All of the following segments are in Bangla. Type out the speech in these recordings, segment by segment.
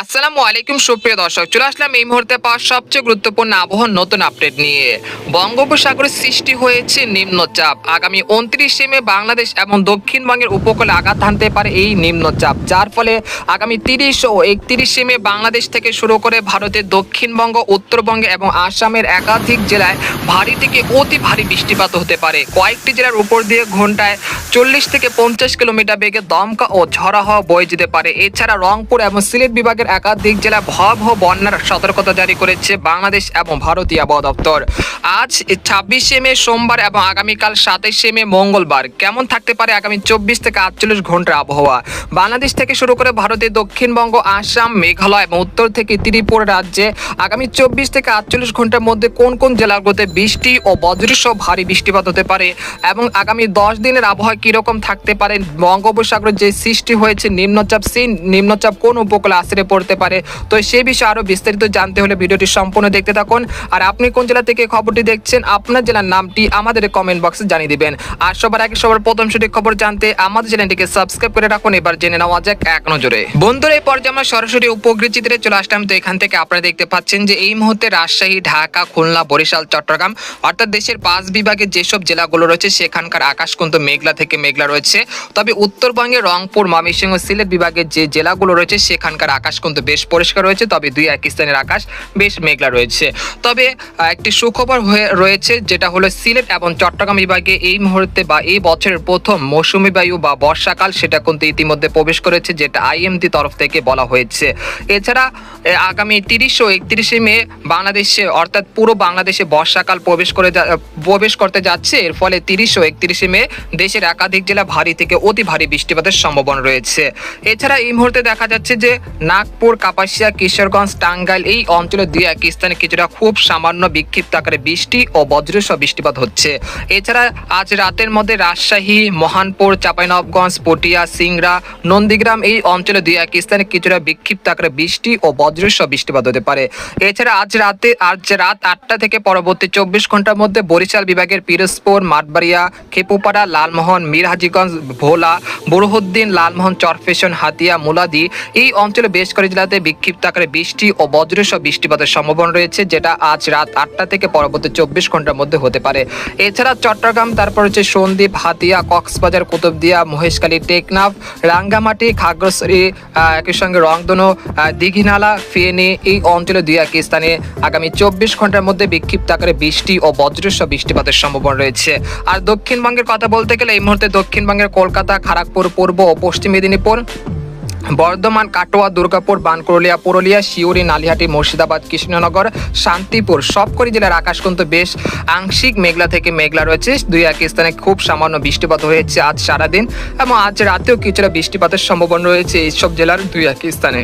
আসসালামু আলাইকুম, সুপ্রিয় দর্শক। চলে আসলাম এই মুহূর্তে পাওয়া সবচেয়ে গুরুত্বপূর্ণ আবহাওয়ার নতুন আপডেট নিয়ে। বঙ্গোপসাগরে সৃষ্টি হয়েছে নিম্নচাপ। আগামী উনত্রিশে মে বাংলাদেশ এবং দক্ষিণবঙ্গের উপকূলে আঘাত হানতে পারে এই নিম্নচাপ, যার ফলে আগামী তিরিশ ও একত্রিশে মে বাংলাদেশ থেকে শুরু করে ভারতের দক্ষিণবঙ্গ, উত্তরবঙ্গে এবং আসামের একাধিক জেলায় ভারী থেকে অতি ভারী বৃষ্টিপাত হতে পারে। কয়েকটি জেলার উপর দিয়ে ঘন্টায় চল্লিশ থেকে পঞ্চাশ কিলোমিটার বেগে দমকা ও ঝড়া হওয়া বয়ে যেতে পারে। এছাড়া রংপুর এবং সিলেট বিভাগের একাধিক জেলায় ভয়াবহ বন্যার সতর্কতা জারি করেছে বাংলাদেশ এবং ভারতীয় আবহাওয়া দপ্তর। আজ ছাব্বিশে মে সোমবার এবং আগামীকাল সাতাইশে মে মঙ্গলবার। কেমন থাকতে পারে আগামী চব্বিশ থেকে আটচল্লিশ ঘণ্টার আবহাওয়া? বাংলাদেশ থেকে শুরু করে ভারতের দক্ষিণবঙ্গ, আসাম, মেঘালয় এবং উত্তর থেকে ত্রিপুরা রাজ্যে আগামী চব্বিশ থেকে আটচল্লিশ ঘণ্টার মধ্যে কোন কোন জেলাগুলোতে বৃষ্টি ও বজ্রসহ ভারী বৃষ্টিপাত হতে পারে? এবং আগামী দশ দিনের আবহাওয়া কীরকম থাকতে পারে? বঙ্গোপসাগরের যে সৃষ্টি হয়েছে, নিম্নচাপ সেই নিম্নচাপ কোন উপকূলে আশ্রয় পড়তে পারে। তো সেই বিষয়ে আরও বিস্তারিত জানতে হলে ভিডিওটি সম্পূর্ণ দেখতে থাকুন। আর আপনি কোন জেলা থেকে খবরটি দেখছেন, আপনার জেলার নামটি আমাদের কমেন্ট বক্সে জানিয়ে দিবেন। আর সবার আগে সবার প্রথম সঠিক খবর জানতে আমাদের চ্যানেলটিকে সাবস্ক্রাইব করে রাখুন। এবার জেনে নেওয়া যাক এক নজরে। বন্ধুরা, এই পর্যায়ে আমরা সরাসরি উপগ্রহ চিত্রে চলে আসলাম। তো এখান থেকে আপনারা দেখতে পাচ্ছেন যে এই মুহূর্তে রাজশাহী, ঢাকা, খুলনা, বরিশাল, চট্টগ্রাম অর্থাৎ দেশের পাঁচ বিভাগে যেসব জেলাগুলো রয়েছে, সেখানকার আকাশ কিন্তু মেঘলা থেকে মেঘলা রয়েছে। তবে উত্তরবঙ্গে রংপুর, ময়মনসিংহ, সিলেট বিভাগের যে জেলাগুলো রয়েছে, সেখানকার আকাশ কিন্তু বেশ পরিষ্কার রয়েছে, তবে দুই এক স্থানের আকাশ বেশ মেঘলা রয়েছে। তবে একটি সুখবর হয়ে রয়েছে, যেটা হলো সিলেট এবং চট্টগ্রাম বিভাগে এই মুহূর্তে বা এই বছরের প্রথম মৌসুমি বায়ু বা বর্ষাকাল, সেটা কিন্তু ইতিমধ্যে প্রবেশ করেছে, যেটা আইএমডি তরফ থেকে বলা হয়েছে। এছাড়া আগামী তিরিশ ও একত্রিশে মে বাংলাদেশে, অর্থাৎ পুরো বাংলাদেশে বর্ষাকাল প্রবেশ করে প্রবেশ করতে যাচ্ছে। এর ফলে তিরিশ ও একত্রিশে মে দেশের একাধিক জেলা ভারী থেকে অতি ভারী বৃষ্টিপাতের সম্ভাবনা রয়েছে। এছাড়া এই মুহূর্তে দেখা যাচ্ছে যে নাগপুর কাপাসিয়া, কিশোরগঞ্জ, টাঙ্গাইল এই অঞ্চলে দুই এক স্থানে কিছুটা খুব সামান্য বিক্ষিপ্ত আকারে বৃষ্টি ও বজ্রসহ বৃষ্টিপাত হচ্ছে। এছাড়া আজ রাতের মধ্যে রাজশাহী, মহানপুর চাঁপাইনবগঞ্জ পটিয়া, সিংড়া, নন্দীগ্রাম এই অঞ্চলে দুই এক স্থানে কিছুটা বিক্ষিপ্ত আকারে বৃষ্টি ও বজ্রসহ বৃষ্টিপাত হতে পারে। এছাড়া আজ রাতে, আজ রাত আটটা থেকে পরবর্তী চব্বিশ ঘণ্টার মধ্যে বরিশাল বিভাগের পিরোজপুর, মাঠবাড়িয়া, খেপুপাড়া, লালমোহন, মিরহাজিগঞ্জ, ভোলা, বুরহুদ্দিন, লালমোহন, চরফেশন, হাতিয়া, মুলাদি এই অঞ্চলে বেশ কয়েক জেলাতে বিক্ষিপ্ত আকারে বৃষ্টি ও বজ্রসহ বৃষ্টিপাতের সম্ভাবনা রয়েছে যেটা আজ রাত আটটা থেকে পরবর্তী চব্বিশ ঘণ্টার মধ্যে হতে পারে। এছাড়া চট্টগ্রাম তারপর হচ্ছে সন্দ্বীপ হাতিয়া কক্সবাজার কুতুবদিয়া মহেশখালী টেকনাফ রাঙ্গামাটি খাগড়াছড়ি একই সঙ্গে আহ, দীঘিনালা ফেনী এই অঞ্চলে দুই এক স্থানে আগামী চব্বিশ ঘণ্টার মধ্যে বিক্ষিপ্ত আকারে বৃষ্টি ও বজ্রসহ বৃষ্টিপাতের সম্ভাবনা রয়েছে। আর দক্ষিণবঙ্গের কথা বলতে গেলে এই মুহূর্তে দক্ষিণবঙ্গের কলকাতা খড়গপুর পূর্ব ও পশ্চিম মেদিনীপুর বর্ধমান, কাটোয়া, দুর্গাপুর বানকুরলিয়া পুরুলিয়া শিউরি নালিহাটি, মুর্শিদাবাদ, কৃষ্ণনগর, শান্তিপুর সবকটি জেলার আকাশ কিন্তু বেশ আংশিক মেঘলা থেকে মেঘলা রয়েছে। দুই এক স্থানে খুব সামান্য বৃষ্টিপাত হয়েছে আজ সারাদিন এবং আজ রাতেও কিছুটা বৃষ্টিপাতের সম্ভাবনা রয়েছে এইসব জেলার দুই এক স্থানে।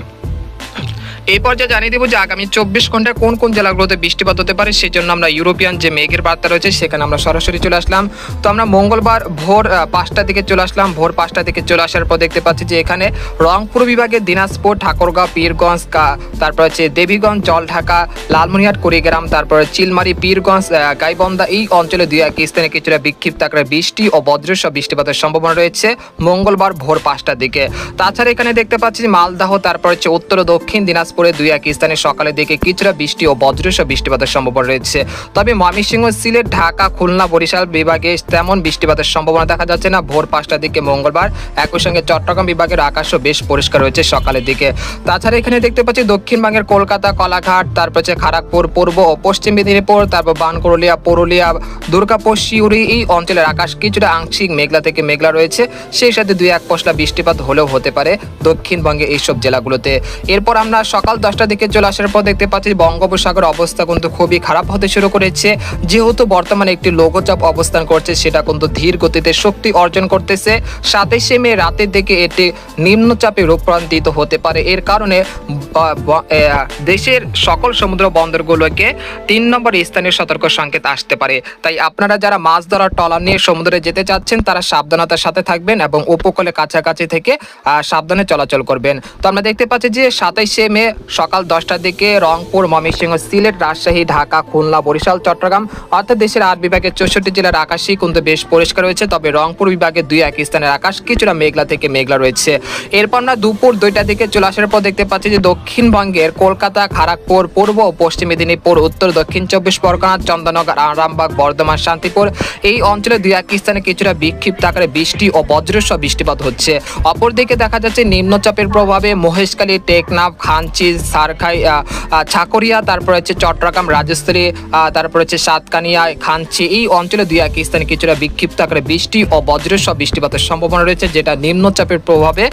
এই পর্যায়ে জানিয়ে দেবো যে আগামী চব্বিশ ঘন্টায় কোন কোন জেলাগুলোতে বৃষ্টিপাত হতে পারে সেই জন্য আমরা ইউরোপিয়ান যে মেঘের বার্তা রয়েছে, সেখানে আমরা সরাসরি চলে আসলাম। তো আমরা মঙ্গলবার ভোর পাঁচটা দিকে চলে আসলাম। ভোর পাঁচটা দিকে চলে আসার পর দেখতে পাচ্ছি যে এখানে রংপুর বিভাগে দিনাজপুর, ঠাকুরগাঁও, পীরগঞ্জ, কা- তারপর হচ্ছে দেবীগঞ্জ, জলঢাকা, লালমনিহাট, কুড়িগ্রাম, তারপরে চিলমারি, পীরগঞ্জ গাইবন্দা এই অঞ্চলে দুই এক স্থানে কিছুটা বিক্ষিপ্ত আকারে বৃষ্টি ও বজ্রসহ বৃষ্টিপাতের সম্ভাবনা রয়েছে মঙ্গলবার ভোর পাঁচটার দিকে। তাছাড়া এখানে দেখতে পাচ্ছি মালদাহ, তারপর হচ্ছে উত্তর দক্ষিণ দিনাজপুরে দুই এক স্থানে সকালের দিকে কিছুটা বৃষ্টি ও বজ্রসহ বৃষ্টিপাতের সম্ভাবনা রয়েছে। তবে ময়মনসিংহ, সিলেট, ঢাকা, খুলনা, বরিশাল বিভাগে তেমন বৃষ্টিপাতের সম্ভাবনা দেখা যাচ্ছে না। ভোর পাঁচটার দিকে মঙ্গলবার একই সঙ্গে চট্টগ্রাম বিভাগের আকাশও বেশ পরিষ্কার রয়েছে সকালের দিকে। তাছাড়া এখানে দেখতে পাচ্ছি দক্ষিণবঙ্গের কলকাতা, কলাঘাট, তারপর হচ্ছে খড়গপুর পূর্ব ও পশ্চিম মেদিনীপুর, তারপর বানকুরলিয়া পুরুলিয়া, দুর্গাপুর শিউরি এই অঞ্চলের আকাশ কিছুটা আংশিক মেঘলা থেকে মেঘলা রয়েছে। সেই সাথে দুই এক পশলা বৃষ্টিপাত হলেও হতে পারে দক্ষিণবঙ্গে এইসব জেলাগুলোতে। এরপর আমরা সকাল দশটার দিকে চলে আসার পর দেখতে পাচ্ছি বঙ্গোপসাগর অবস্থা কিন্তু খুবই খারাপ হতে শুরু করেছে। যেহেতু বর্তমানে একটি লঘুচাপ অবস্থান করছে, সেটা কিন্তু ধীর গতিতে শক্তি অর্জন করতেছে। সাতাইশে মে রাতের দিকে এটি নিম্নচাপে রূপান্তরিত হতে পারে। এর কারণে দেশের সকল সমুদ্র বন্দরগুলোকে তিন নম্বর স্থানীয় সতর্ক সংকেত আসতে পারে। তাই আপনারা যারা মাছ ধরার টলার নিয়ে সমুদ্রে যেতে চাচ্ছেন, তারা সাবধানতার সাথে থাকবেন এবং উপকূলে কাছাকাছি থেকে সাবধানে চলাচল করবেন। তো আমরা দেখতে পাচ্ছি যে সাতাইশে মে সকাল দশটার দিকে রংপুর, ময়মনসিংহ, সিলেট, রাজশাহী, ঢাকা, খুলনা, বরিশাল, চট্টগ্রাম অর্থাৎ দেশের আট বিভাগের চৌষট্টি জেলার আকাশই কিন্তু বেশ পরিষ্কার রয়েছে। তবে রংপুর বিভাগের দুই এক স্থানের আকাশ কিছুটা মেঘলা থেকে মেঘলা রয়েছে। এরপর আমরা দুপুর দুইটা দিকে চলে আসার পর দেখতে পাচ্ছি যে দক্ষিণবঙ্গের কলকাতা খড়গপুর পূর্ব ও পশ্চিম মেদিনীপুর, উত্তর, দক্ষিণ চব্বিশ পরগনা, চন্দননগর, আরামবাগ, বর্ধমান, শান্তিপুর এই অঞ্চলে দুই এক স্থানে কিছুটা বিক্ষিপ্ত আকারে বৃষ্টি ও বজ্রসহ বৃষ্টিপাত হচ্ছে। অপরদিকে দেখা যাচ্ছে নিম্নচাপের প্রভাবে মহেশখালী, টেকনাফ খানচি সারখাই ছাকরিয়া, তারপর হচ্ছে চট্টগ্রাম রাজস্থলী তারপর হচ্ছে সাতকানিয়া খানচি এই অঞ্চলে দুই এক স্থানে কিছুটা বিক্ষিপ্ত আকারে বৃষ্টি ও বজ্রসহ বৃষ্টিপাতের সম্ভাবনা রয়েছে, যেটা নিম্নচাপের প্রভাবে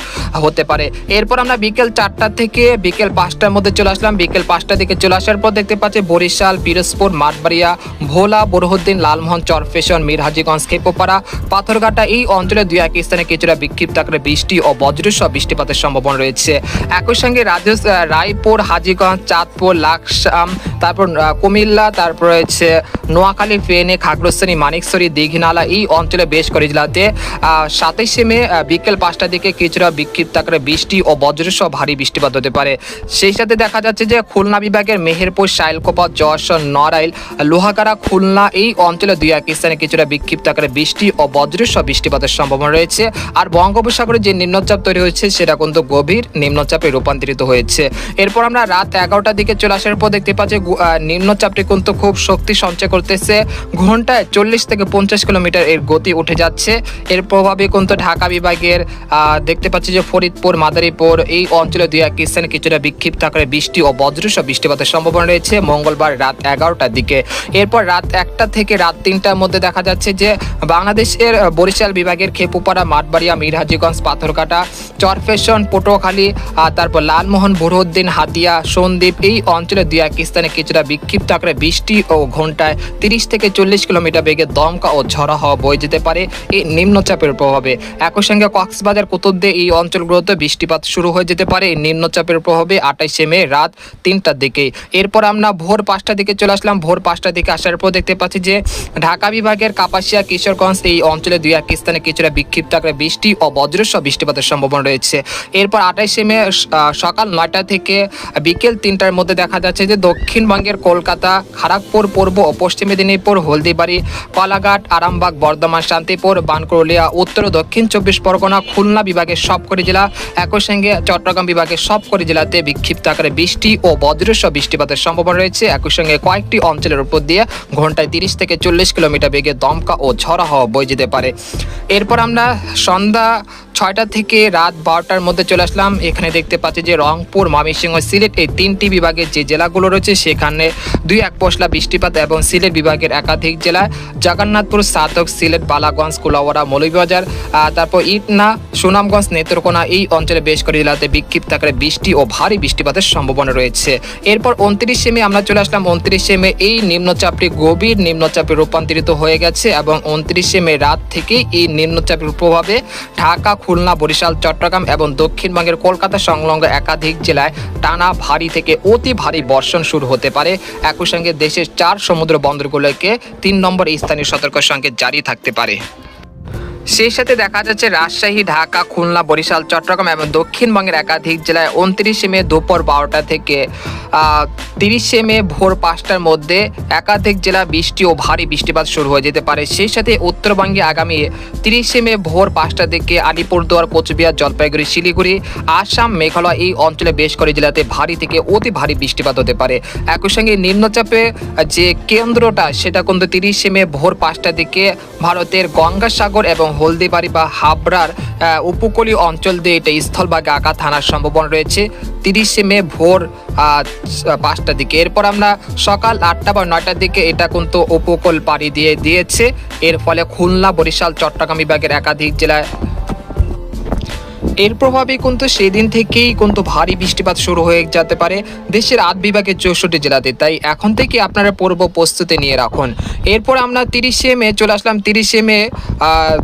হতে পারে। এরপর আমরা বিকেল চারটা থেকে বিকেল পাঁচটার মধ্যে চলে আসলাম। বিকেল পাঁচটার দিকে চলে আসার পর দেখতে পাচ্ছি বরিশাল, পিরোজপুর, মাঠবাড়িয়া, ভোলা, বরহুদ্দিন, লালমোহন চরফেশন মিরহাজিগঞ্জ, খেপোপাড়া, পাথরঘাটা, এই অঞ্চলে দুই এক স্থানে কিছুটা বিক্ষিপ্ত আকারে বৃষ্টি ও বজ্রসহ বৃষ্টিপাতের সম্ভাবনা রয়েছে। একই সঙ্গে রাজ রায়পুর, হাজিগঞ্জ, চাঁদপুর, লাকসাম, তারপর কুমিল্লা, তারপর হচ্ছে নোয়াখালী ফেনে খাগড়াছড়ি মানিকছড়ি দীঘিনালা এই অঞ্চলে বেশ করে জেলাতে সাতাইশে মে বিকেল পাঁচটার দিকে কিছুটা বিক্ষিপ্ত আকারে বৃষ্টি ও বজ্রসহ ভারী বৃষ্টিপাত হতে পারে। সেই সাথে দেখা যাচ্ছে যে খুলনা বিভাগের মেহেরপুর, শাইলকোপা, যশোর, নড়াইল, লোহাগাড়া, খুলনা এই অঞ্চলে দুই এক স্থানে কিছুটা বিক্ষিপ্ত আকারে বৃষ্টি ও বজ্রসহ বৃষ্টিপাতের সম্ভাবনা রয়েছে। আর বঙ্গোপসাগরে যে নিম্নচাপ তৈরি হয়েছে, সেটা কিন্তু গভীর নিম্নচাপে রূপান্তরিত হয়েছে। এরপর আমরা রাত এগারোটার দিকে চলে আসার পর দেখতে পাচ্ছি নিম্নচাপটি কিন্তু খুব শক্তি সঞ্চয় করতেছে। ঘন্টায় চল্লিশ থেকে পঞ্চাশ কিলোমিটার এর গতি উঠে যাচ্ছে। এর প্রভাবে কিন্তু ঢাকা বিভাগের দেখতে পাচ্ছি যে ফরিদপুর, মাদারীপুর এই অঞ্চলে দুই এক স্থানে কিছুটা বিক্ষিপ্ত আকারে বৃষ্টি ও বজ্রসহ বৃষ্টিপাতের সম্ভাবনা রয়েছে মঙ্গলবার রাত এগারোটার দিকে। এরপর রাত একটা থেকে রাত তিনটার মধ্যে দেখা যাচ্ছে যে বাংলাদেশের বরিশাল বিভাগের খেপুপাড়া, মাঠবাড়িয়া, মিরহাজিগঞ্জ পাথরকাটা চরফেশন, পটুয়াখালী তারপর লালমোহন বুরহুদ্দিন হাতিয়া সন্দ্বীপ এই অঞ্চলে দুই এক স্থানে কিছুটা বিক্ষিপ্ত আকারে বৃষ্টি ও ঘন্টায় তিরিশ থেকে চল্লিশ কিলোমিটার বেগে দমকা ও ঝড়া হওয়া বয়ে যেতে পারে এই নিম্নচাপের প্রভাবে। একই সঙ্গে কক্সবাজার কুতুবদে এই অঞ্চলগুলোতে বৃষ্টিপাত শুরু হয়ে যেতে পারে এই নিম্নচাপের প্রভাবে আঠাইশে মে রাত তিনটার দিকে। এরপর আমরা ভোর পাঁচটার দিকে চলে আসলাম। ভোর পাঁচটার দিকে আসার পর দেখতে পাচ্ছি যে ঢাকা বিভাগের কাপাসিয়া, কিশোরগঞ্জ এই অঞ্চলে দুই এক স্থানে কিছুটা বিক্ষিপ্ত আকারে বৃষ্টি ও বজ্রসহ বৃষ্টিপাতের সম্ভাবনা রয়েছে। এরপর আঠাইশে মে সকাল নয়টা থেকে বিকেল তিনটার মধ্যে দেখা যাচ্ছে যে দক্ষিণবঙ্গের কলকাতা খড়গপুর পূর্ব ও পশ্চিম মেদিনীপুর, হলদিবাড়ি কলাঘাট আরামবাগ, বর্ধমান, শান্তিপুর বানকুরলিয়া উত্তর ও দক্ষিণ চব্বিশ পরগনা, খুলনা বিভাগের সবকটি জেলা, একই সঙ্গে চট্টগ্রাম বিভাগের সবকটি জেলাতে বিক্ষিপ্ত আকারে বৃষ্টি ও বজ্রসহ বৃষ্টিপাতের সম্ভাবনা রয়েছে। একই সঙ্গে কয়েকটি অঞ্চলের উপর দিয়ে ঘন্টায় তিরিশ থেকে চল্লিশ কিলোমিটার বেগে দমকা ও ঝড়া হওয়া বয়ে যেতে পারে। এরপর আমরা সন্ধ্যা ছয়টা থেকে রাত বারোটার মধ্যে চলে আসলাম। এখানে দেখতে পাচ্ছি যে রংপুর, ময়মনসিংহ সিলেট এই তিনটি বিভাগের যে জেলাগুলো রয়েছে, সেখানে দুই এক পশলা বৃষ্টিপাত এবং সিলেট বিভাগের একাধিক জেলায় জগন্নাথপুর, সাতক সিলেট, বালাগঞ্জ, কুলাওয়াড়া, মৌলভীবাজার তারপর ইটনা, সুনামগঞ্জ, নেত্রকোনা এই অঞ্চলে বেশ করে জেলাতে বিক্ষিপ্ত আকারে বৃষ্টি ও ভারী বৃষ্টিপাতের সম্ভাবনা রয়েছে। এরপর উনত্রিশে মে আমরা চলে আসলাম। উনত্রিশে মে এই নিম্নচাপটি গভীর নিম্নচাপে রূপান্তরিত হয়ে গেছে এবং উনত্রিশে মে রাত থেকে এই নিম্নচাপের প্রভাবে ঢাকা খুলনা, বরিশাল, চট্টগ্রাম এবং দক্ষিণবঙ্গের কলকাতা সংলগ্ন একাধিক জেলায় টানা ভারী থেকে অতি ভারী বর্ষণ শুরু হতে পারে। একই সঙ্গে দেশের চার সমুদ্র বন্দরগুলোকে তিন নম্বর স্থানীয় সতর্ক সংকেত জারি থাকতে পারে। সেই সাথে দেখা যাচ্ছে রাজশাহী, ঢাকা, খুলনা, বরিশাল, চট্টগ্রাম এবং দক্ষিণবঙ্গের একাধিক জেলায় উনত্রিশে মে দুপুর বারোটা থেকে তিরিশে মে ভোর পাঁচটার মধ্যে একাধিক জেলা বৃষ্টি ও ভারী বৃষ্টিপাত শুরু হয়ে যেতে পারে। সেই সাথে উত্তরবঙ্গে আগামী তিরিশে মে ভোর পাঁচটার দিকে আলিপুরদুয়ার, কোচবিহার, জলপাইগুড়ি, শিলিগুড়ি, আসাম, মেঘালয় এই অঞ্চলে বেশ করে জেলাতে ভারী থেকে অতি ভারী বৃষ্টিপাত হতে পারে। একই সঙ্গে নিম্নচাপে যে কেন্দ্রটা, সেটা কিন্তু তিরিশে মে ভোর পাঁচটার দিকে ভারতের গঙ্গাসাগর এবং হলদিবাড়ি বা হাবড়ার উপকূলীয় অঞ্চল দিয়ে এটা স্থলভাগে আঘাত হানার সম্ভাবনা রয়েছে। তিরিশে মে ভোর পাঁচটার দিকে। এরপর আমরা সকাল আটটা বা নয়টার দিকে এটা কিন্তু উপকূল পাড়ি দিয়ে দিয়েছে। এর ফলে খুলনা, বরিশাল, চট্টগ্রাম বিভাগের একাধিক জেলায় এর প্রভাবে কিন্তু সেদিন থেকেই কিন্তু ভারী বৃষ্টিপাত শুরু হয়ে যেতে পারে দেশের আট বিভাগের চৌষট্টি জেলাতে। তাই এখন থেকে আপনারা পূর্ব প্রস্তুতি নিয়ে রাখুন। এরপর আমরা তিরিশে মে চলে আসলাম। তিরিশে মে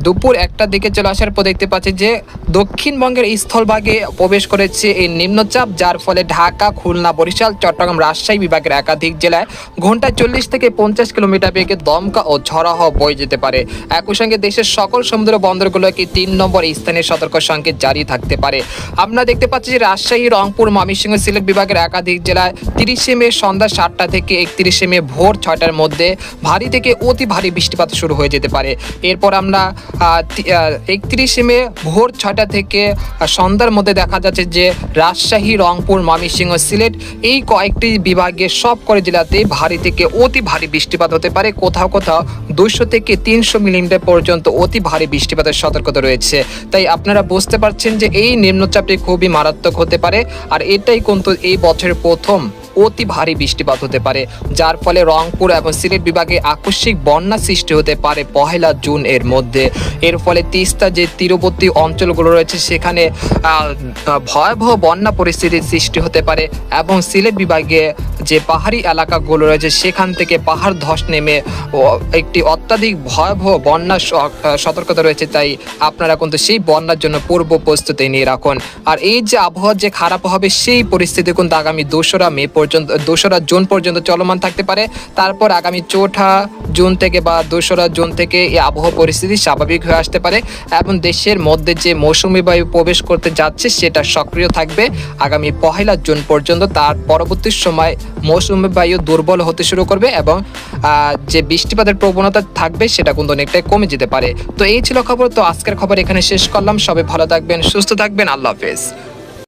দুপুর একটার দিকে চলে আসার পর দেখতে পাচ্ছি যে দক্ষিণবঙ্গের স্থলভাগে প্রবেশ করেছে এই নিম্নচাপ, যার ফলে ঢাকা, খুলনা, বরিশাল, চট্টগ্রাম, রাজশাহী বিভাগের একাধিক জেলায় ঘন্টায় চল্লিশ থেকে পঞ্চাশ কিলোমিটার বেগে দমকা ও ঝড়া হওয়া বয়ে যেতে পারে। একই সঙ্গে দেশের সকল সমুদ্র বন্দরগুলোকে তিন নম্বর স্থানের সতর্ক সংকেত জারি ভারী থাকতে পারে। আমরা দেখতে পাচ্ছি যে রাজশাহী, রংপুর, ময়মনসিংহ সিলেট বিভাগের একাধিক জেলায় তিরিশে মে সন্ধ্যা সাতটা থেকে একত্রিশে মে ভোর ছয়টার মধ্যে ভারী থেকে অতি ভারী বৃষ্টিপাত শুরু হয়ে যেতে পারে। এরপর আমরা একত্রিশে মে ভোর ছয়টা থেকে সন্ধ্যার মধ্যে দেখা যাচ্ছে যে রাজশাহী, রংপুর, ময়মনসিংহ, সিলেট এই কয়েকটি বিভাগে সব করে জেলাতে ভারী থেকে অতি ভারী বৃষ্টিপাত হতে পারে। কোথাও কোথাও দুশো থেকে তিনশো মিলিমিটার পর্যন্ত অতি ভারী বৃষ্টিপাতের সতর্কতা রয়েছে। তাই আপনারা বুঝতে পারছেন যে এই নিম্নচাপটি খুবই মারাত্মক হতে পারে, আর এটাই কিন্তু এই বছরের প্রথম অতি ভারী বৃষ্টিপাত হতে পারে, যার ফলে রংপুর এবং সিলেট বিভাগে আকস্মিক বন্যা সৃষ্টি হতে পারে পহেলা জুন এর মধ্যে। এর ফলে তিস্তা যে তীরবর্তী অঞ্চলগুলো রয়েছে, সেখানে ভয়াবহ বন্যা পরিস্থিতির সৃষ্টি হতে পারে এবং সিলেট বিভাগে যে পাহাড়ি এলাকাগুলো রয়েছে সেখান থেকে পাহাড় ধস নেমে একটি অত্যাধিক ভয়াবহ বন্যা স- আহ, সতর্কতা রয়েছে তাই আপনারা কিন্তু সেই বন্যার জন্য পূর্ব প্রস্তুতি নিয়ে রাখুন। আর এই যে আবহাওয়া যে খারাপ হবে সেই পরিস্থিতি কিন্তু আগামী দোসরা মে পর্যন্ত দোসরা জুন পর্যন্ত চলমান থাকতে পারে। তারপর আগামী চৌঠা জুন থেকে বা দোসরা জুন থেকে এই আবহাওয়া পরিস্থিতি স্বাভাবিক হয়ে আসতে পারে এবং দেশের মধ্যে যে মৌসুমি বায়ু প্রবেশ করতে যাচ্ছে সেটা সক্রিয় থাকবে। আগামী পহেলা জুন পর্যন্ত তার পরবর্তী সময় মৌসুমী বায়ু দুর্বল হতে শুরু করবে এবং যে বৃষ্টিপাতের প্রবণতা থাকবে সেটা কিন্তু অনেকটাই কমে যেতে পারে। তো এই ছিল খবর। তো আজকের খবর এখানে শেষ করলাম। সবাই ভালো থাকবেন, সুস্থ থাকবেন। আল্লাহ হাফেজ।